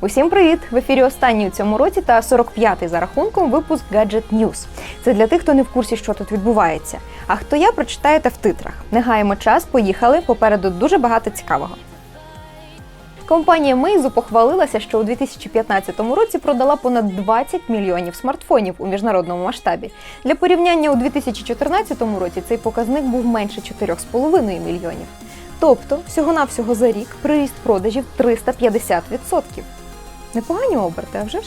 Усім привіт! В ефірі останній у цьому році та 45-й за рахунком випуск Gadget News. Це для тих, хто не в курсі, що тут відбувається. А хто я, прочитаєте в титрах. Не гаємо час, поїхали. Попереду дуже багато цікавого. Компанія Meizu похвалилася, що у 2015 році продала понад 20 мільйонів смартфонів у міжнародному масштабі. Для порівняння у 2014 році цей показник був менше 4,5 мільйонів. Тобто, всього-навсього за рік приріст продажів 350%. Непогані оберти, а вже ж?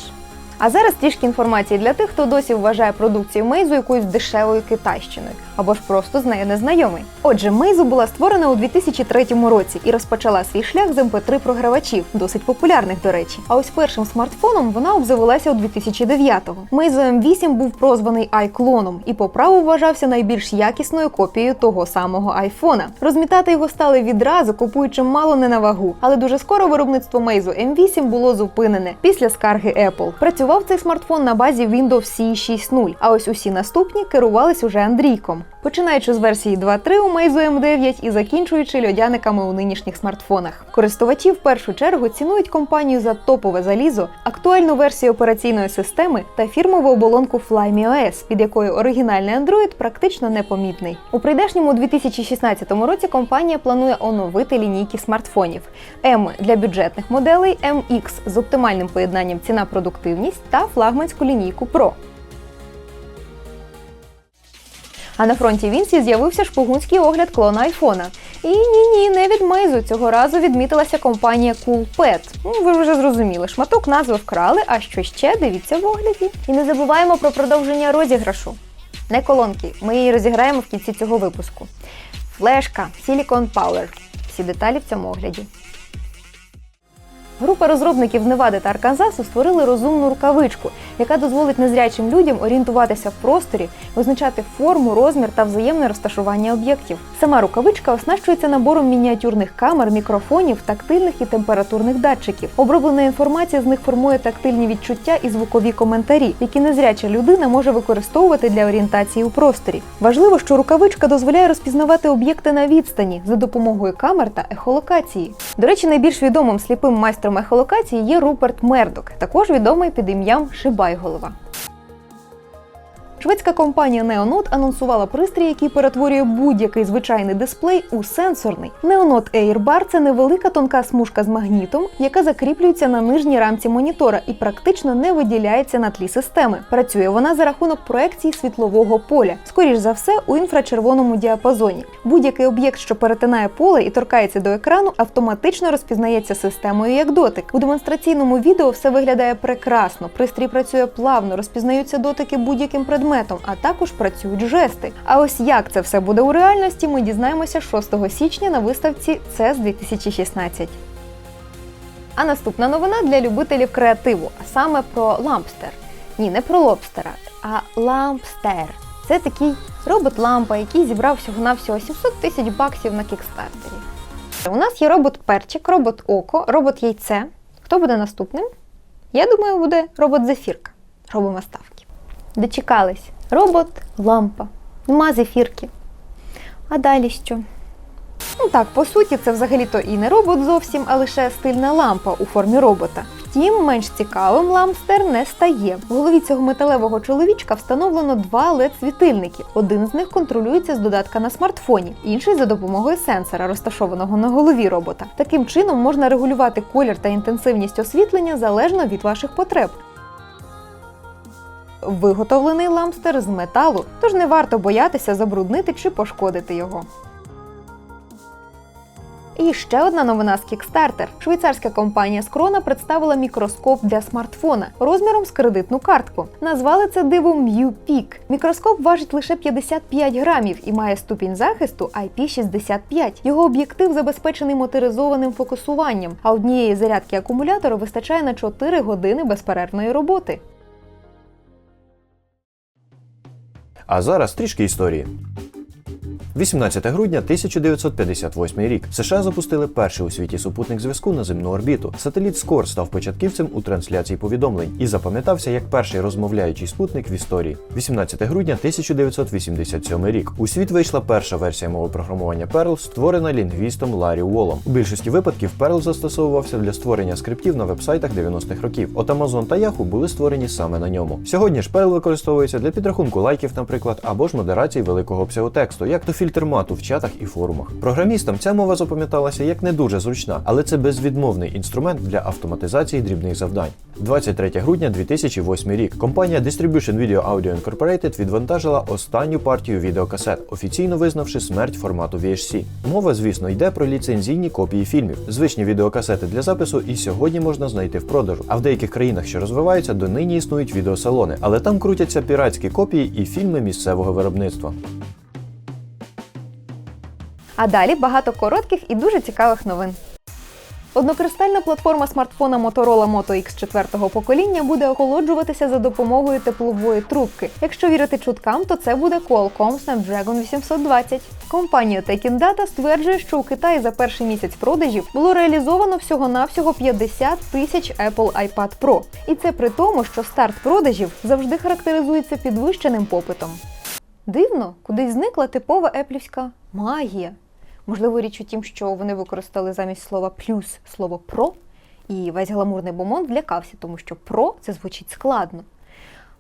А зараз трішки інформації для тих, хто досі вважає продукцію Meizu якоюсь дешевою китайщиною або ж просто з нею незнайомий. Отже, Meizu була створена у 2003 році і розпочала свій шлях з mp3 програвачів, досить популярних, до речі. А ось першим смартфоном вона обзавелася у 2009-го. Meizu M8 був прозваний iClone і по праву вважався найбільш якісною копією того самого айфона. Розмітати його стали відразу, купуючи мало не на вагу. Але дуже скоро виробництво Meizu M8 було зупинене після скарги Apple. Працював цей смартфон на базі Windows CE 6.0, а ось усі наступні керувались уже Андрійком. Починаючи з версії 2.3 у Meizu M9 і закінчуючи льодяниками у нинішніх смартфонах. Користувачі в першу чергу цінують компанію за топове залізо, актуальну версію операційної системи та фірмову оболонку Flyme OS, під якою оригінальний Android практично непомітний. У прийдешньому 2016 році компанія планує оновити лінійки смартфонів M для бюджетних моделей, MX з оптимальним поєднанням ціна-продуктивність та флагманську лінійку Pro. А на фронті Вінсі з'явився шпигунський огляд клона айфона. І ні, ні, не від Meizu. Цього разу відмітилася компанія Coolpad. Ну, ви вже зрозуміли, шматок назви вкрали, а що ще дивіться в огляді. І не забуваємо про продовження розіграшу. Не колонки, ми її розіграємо в кінці цього випуску. Флешка Silicon Power. Всі деталі в цьому огляді. Група розробників Невади та Арканзасу створили розумну рукавичку, яка дозволить незрячим людям орієнтуватися в просторі, визначати форму, розмір та взаємне розташування об'єктів. Сама рукавичка оснащується набором мініатюрних камер, мікрофонів, тактильних і температурних датчиків. Оброблена інформація з них формує тактильні відчуття і звукові коментарі, які незряча людина може використовувати для орієнтації у просторі. Важливо, що рукавичка дозволяє розпізнавати об'єкти на відстані за допомогою камер та ехолокації. До речі, найбільш відомим сліпим майстром ехолокації є Руперт Мердок, також відомий під ім'ям Шибайголова. Шведська компанія Neonot анонсувала пристрій, який перетворює будь-який звичайний дисплей у сенсорний. Neonot Airbar – це невелика тонка смужка з магнітом, яка закріплюється на нижній рамці монітора і практично не виділяється на тлі системи. Працює вона за рахунок проекції світлового поля, скоріш за все у інфрачервоному діапазоні. Будь-який об'єкт, що перетинає поле і торкається до екрану, автоматично розпізнається системою як дотик. У демонстраційному відео все виглядає прекрасно. Пристрій працює плавно, розпізнаються дотики будь-яким предметом, а також працюють жести. А ось як це все буде у реальності, ми дізнаємося 6 січня на виставці CES 2016. А наступна новина для любителів креативу, а саме про лампстер. Ні, не про лобстера, а лампстер. Це такий робот-лампа, який зібрав всього-навсього 700 тисяч баксів на кікстартері. У нас є робот-перчик, робот-око, робот-яйце. Хто буде наступним? Я думаю, буде робот-зефірка. Робимо ставки. Дочекались. Робот-лампа. Нема зефірки. А далі що? Ну так, по суті, це взагалі-то і не робот зовсім, а лише стильна лампа у формі робота. Втім, менш цікавим лампстер не стає. В голові цього металевого чоловічка встановлено два led світильники. Один з них контролюється з додатка на смартфоні, інший за допомогою сенсора, розташованого на голові робота. Таким чином можна регулювати колір та інтенсивність освітлення залежно від ваших потреб. Виготовлений лампстер з металу, тож не варто боятися забруднити чи пошкодити його. І ще одна новина з Kickstarter. Швейцарська компанія Скрона представила мікроскоп для смартфона розміром з кредитну картку. Назвали це диво Mew Peak. Мікроскоп важить лише 55 грамів і має ступінь захисту IP65. Його об'єктив забезпечений моторизованим фокусуванням, а однієї зарядки акумулятора вистачає на 4 години безперервної роботи. А зараз трішки історії. 18 грудня 1958 рік. США запустили перший у світі супутник зв'язку на земну орбіту. Сателіт Скор став початківцем у трансляції повідомлень і запам'ятався як перший розмовляючий спутник в історії. 18 грудня 1987 рік. У світ вийшла перша версія мови програмування Perl, створена лінгвістом Ларі Уолом. У більшості випадків Perl застосовувався для створення скриптів на вебсайтах 90-х років. От Amazon та Yahoo були створені саме на ньому. Сьогодні ж Perl використовується для підрахунку лайків, наприклад, або ж модерації великого обсягу тексту, як то фільтр мату в чатах і форумах. Програмістам ця мова запам'яталася як не дуже зручна, але це безвідмовний інструмент для автоматизації дрібних завдань. 23 грудня 2008 рік. Компанія Distribution Video Audio Incorporated відвантажила останню партію відеокасет, офіційно визнавши смерть формату VHC. Мова, звісно, йде про ліцензійні копії фільмів. Звичні відеокасети для запису і сьогодні можна знайти в продажу. А в деяких країнах, що розвиваються, донині існують відеосалони, але там крутяться піратські копії і фільми місцевого виробництва. А далі багато коротких і дуже цікавих новин. Однокристальна платформа смартфона Motorola Moto X 4 покоління буде охолоджуватися за допомогою теплової трубки. Якщо вірити чуткам, то це буде Qualcomm Snapdragon 820. Компанія Tekin Data стверджує, що у Китаї за перший місяць продажів було реалізовано всього-навсього 50 тисяч Apple iPad Pro. І це при тому, що старт продажів завжди характеризується підвищеним попитом. Дивно, кудись зникла типова еплівська магія. Можливо, річ у тім, що вони використали замість слова плюс слово про, і весь гламурний бомон влякався, тому що про це звучить складно.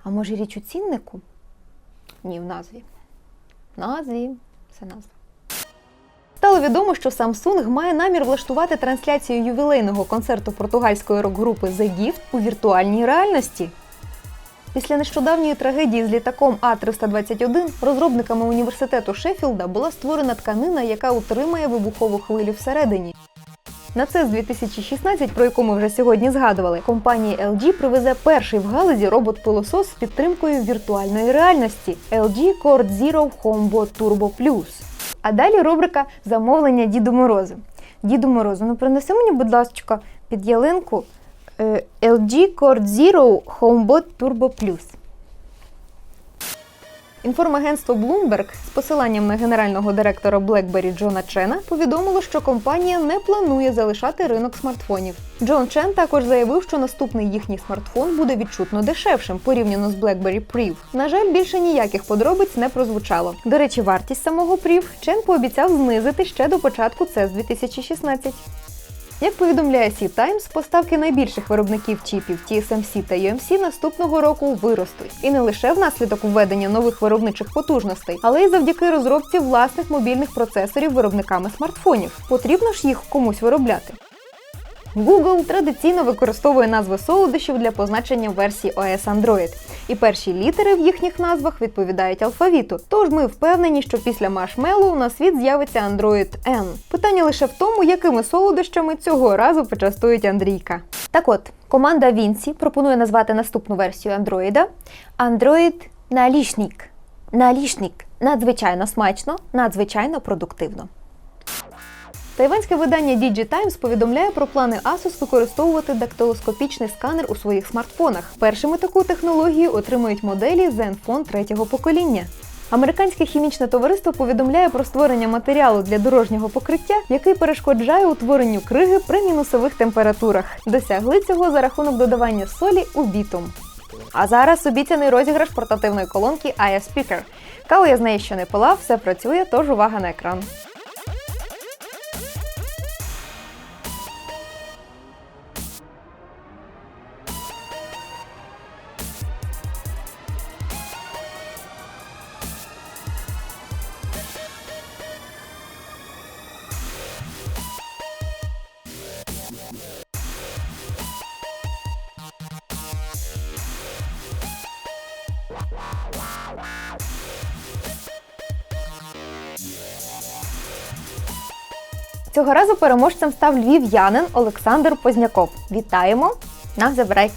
А може річ у ціннику? Ні, в назві. В назві це назва. Стало відомо, що Samsung має намір влаштувати трансляцію ювілейного концерту португальської рок-групи The Gift у віртуальній реальності. Після нещодавньої трагедії з літаком А-321 розробниками університету Шеффілда була створена тканина, яка утримає вибухову хвилю всередині. На це з 2016, про яку ми вже сьогодні згадували, компанія LG привезе перший в галузі робот-пилосос з підтримкою віртуальної реальності LG Cord Zero HomeBot Turbo Plus. А далі рубрика Замовлення Діду Морозу. Діду Морозу, ну принеси мені, будь ласка, під ялинку LG Cord Zero HomeBot Turbo Plus. Інформагентство Bloomberg з посиланням на генерального директора BlackBerry Джона Чена повідомило, що компанія не планує залишати ринок смартфонів. Джон Чен також заявив, що наступний їхній смартфон буде відчутно дешевшим порівняно з BlackBerry Priv. На жаль, більше ніяких подробиць не прозвучало. До речі, вартість самого Priv Чен пообіцяв знизити ще до початку CES 2016. Як повідомляє Sea Times, поставки найбільших виробників чіпів TSMC та UMC наступного року виростуть. І не лише внаслідок введення нових виробничих потужностей, але й завдяки розробці власних мобільних процесорів виробниками смартфонів. Потрібно ж їх комусь виробляти. Google традиційно використовує назви солодощів для позначення версій OS Android. І перші літери в їхніх назвах відповідають алфавіту. Тож ми впевнені, що після Marshmallow на світ з'явиться Android N. Питання лише в тому, якими солодощами цього разу почастують Андрійка. Так от, команда Vinci пропонує назвати наступну версію Android Android Налішник. Налішник надзвичайно смачно, надзвичайно продуктивно. Тайванське видання DigiTimes повідомляє про плани Asus використовувати дактилоскопічний сканер у своїх смартфонах. Першими таку технологію отримують моделі Zenfone третього покоління. Американське хімічне товариство повідомляє про створення матеріалу для дорожнього покриття, який перешкоджає утворенню криги при мінусових температурах. Досягли цього за рахунок додавання солі у бітум. А зараз обіцяний розіграш портативної колонки IS Speaker. Каву я з неї ще не пила, все працює, тож увага на екран. Цього разу переможцем став львів'янин Олександр Позняков. Вітаємо! На забирай!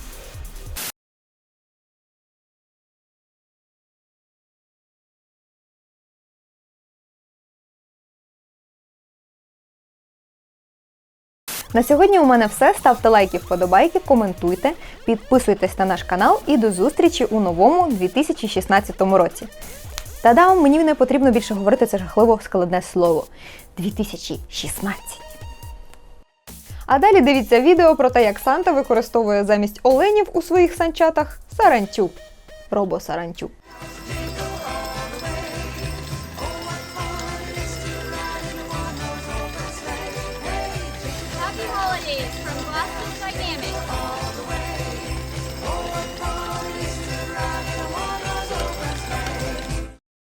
На сьогодні у мене все. Ставте лайки, вподобайки, коментуйте, підписуйтесь на наш канал і до зустрічі у новому 2016 році. Та-дам, мені не потрібно більше говорити це жахливо складне слово. 2016. А далі дивіться відео про те, як Санта використовує замість оленів у своїх санчатах саранчу. Робо